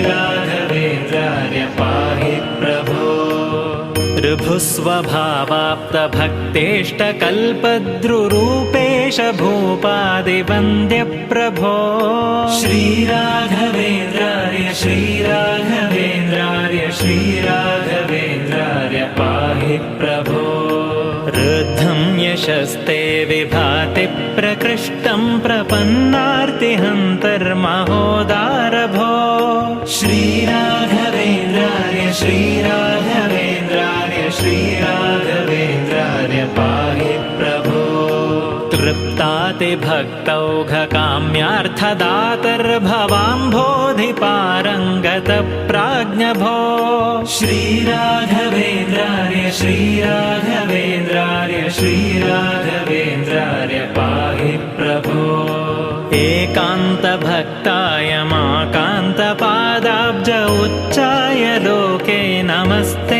श्रीराघवेन्द्राय पाहि प्रभो। ऋभुस्वभावाप्तभक्तेष्टकल्पद्रुरूपेश भूपादिवन्द्यप्रभो। श्रीराघवेन्द्राय श्रीराघवेन्द्राय यशस्ते विभाति प्रकृष्टं प्रपन्नार्तिहन्तर्महोदारभो। श्रीराघवेन्द्राय श्रीराघवेन्द्राय श्रीराघवेन्द्राय पाहि प्रभो तृप्तातिभक्तौघकाम्यार्थदातर्भवाम्भोधिपारङ्गतप्राज्ञभो श्रीराघवेन्द्राय श्रीराघवेन्द्राय श्रीराघवेन्द्राय पाहि प्रभो। एकान्तभक्ताय माकान्तपादाब्ज उच्चाय लोके नमस्ते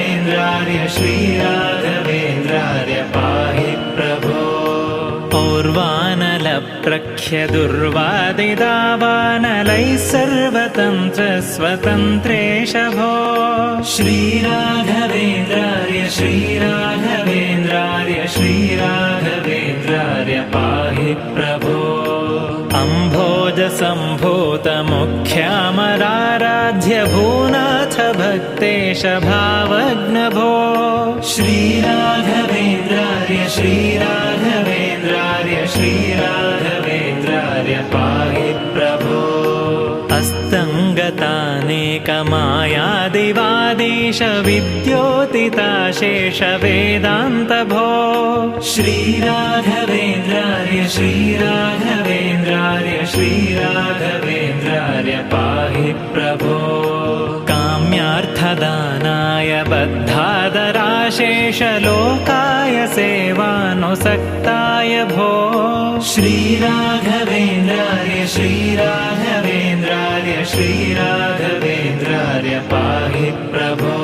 श्रीराघवेन्द्राय श्रीराघवेन्द्राय पाहि प्रभो। और्वानलप्रख्यदुर्वादिदावानलैः सर्वतन्त्रस्वतन्त्रेश भो श्रीराघवेन्द्राय श्रीराघवेन्द्राय श्रीराघवेन्द्राय पाहि प्रभो। अम्भोजसम्भूतमुख्यामराराध्य भूनाथ भक्तेश भावग्नभो। श्रीराघवेन्द्राय श्रीराघवेन्द्राय श्रीराघवेन्द्राय पाहि प्रभो। अस्तङ्गतानेकमायादिवादीश विद्योतिताशेष वेदान्तभो श्रीराघवेन्द्राय श्रीराघवेन्द्राय श्रीराघवेन्द्राय पाहि प्रभो बद्धादराशेषलोकाय सेवानुसक्ताय भो। श्रीराघवेन्द्रार्य श्रीराघवेन्द्रार्य श्रीराघवेन्द्रार्य पाहि प्रभो